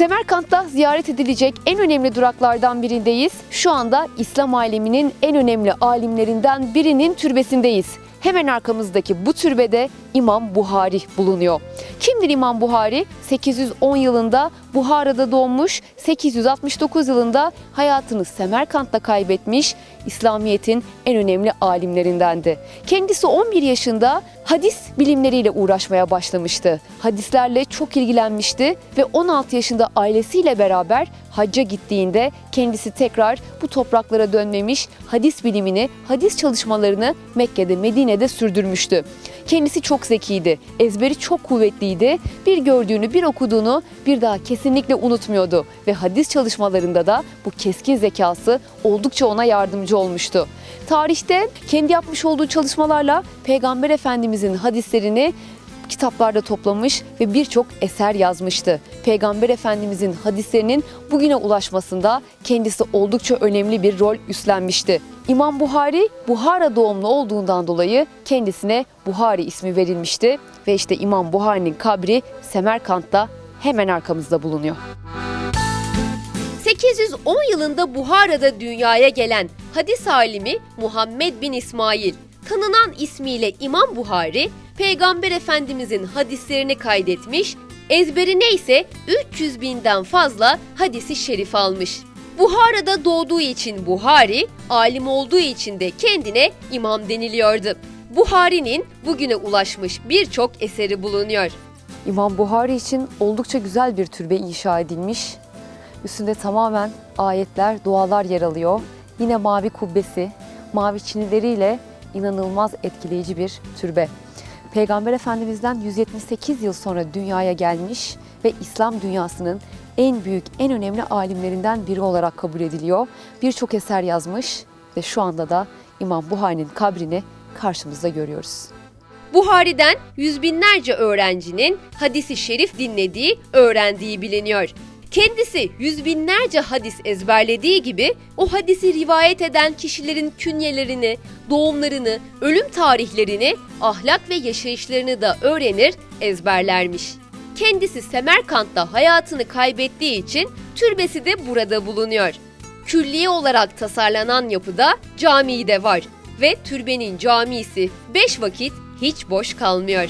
Semerkant'ta ziyaret edilecek en önemli duraklardan birindeyiz. Şu anda İslam aleminin en önemli alimlerinden birinin türbesindeyiz. Hemen arkamızdaki bu türbede İmam Buhari bulunuyor. Kimdir İmam Buhari? 810 yılında Buhara'da doğmuş, 869 yılında hayatını Semerkant'ta kaybetmiş İslamiyet'in en önemli alimlerindendi. Kendisi 11 yaşında hadis bilimleriyle uğraşmaya başlamıştı. Hadislerle çok ilgilenmişti ve 16 yaşında ailesiyle beraber hacca gittiğinde kendisi tekrar bu topraklara dönmemiş, hadis bilimini, hadis çalışmalarını Mekke'de, Medine'de sürdürmüştü. Kendisi çok zekiydi, ezberi çok kuvvetliydi. Bir gördüğünü, bir okuduğunu bir daha kesinlikle unutmuyordu ve hadis çalışmalarında da bu keskin zekası oldukça ona yardımcı olmuştu. Tarihte kendi yapmış olduğu çalışmalarla Peygamber Efendimizin hadislerini kitaplarda toplamış ve birçok eser yazmıştı. Peygamber Efendimizin hadislerinin bugüne ulaşmasında kendisi oldukça önemli bir rol üstlenmişti. İmam Buhari Buhara doğumlu olduğundan dolayı kendisine Buhari ismi verilmişti ve işte İmam Buhari'nin kabri Semerkant'ta hemen arkamızda bulunuyor. 810 yılında Buhara'da dünyaya gelen hadis alimi Muhammed bin İsmail, tanınan ismiyle İmam Buhari, Peygamber Efendimizin hadislerini kaydetmiş, ezberine ise 300 binden fazla hadisi şerif almış. Buhara'da doğduğu için Buhari, alim olduğu için de kendine imam deniliyordu. Buhari'nin bugüne ulaşmış birçok eseri bulunuyor. İmam Buhari için oldukça güzel bir türbe inşa edilmiş. Üstünde tamamen ayetler, dualar yer alıyor. Yine mavi kubbesi, mavi çinileriyle inanılmaz etkileyici bir türbe. Peygamber Efendimiz'den 178 yıl sonra dünyaya gelmiş ve İslam dünyasının en büyük, en önemli alimlerinden biri olarak kabul ediliyor. Birçok eser yazmış ve şu anda da İmam Buhari'nin kabrini karşımızda görüyoruz. Buhari'den yüz binlerce öğrencinin hadisi şerif dinlediği, öğrendiği biliniyor. Kendisi yüz binlerce hadis ezberlediği gibi o hadisi rivayet eden kişilerin künyelerini, doğumlarını, ölüm tarihlerini, ahlak ve yaşayışlarını da öğrenir, ezberlermiş. Kendisi Semerkant'ta hayatını kaybettiği için türbesi de burada bulunuyor. Külliye olarak tasarlanan yapıda camii de var ve türbenin camisi 5 vakit hiç boş kalmıyor.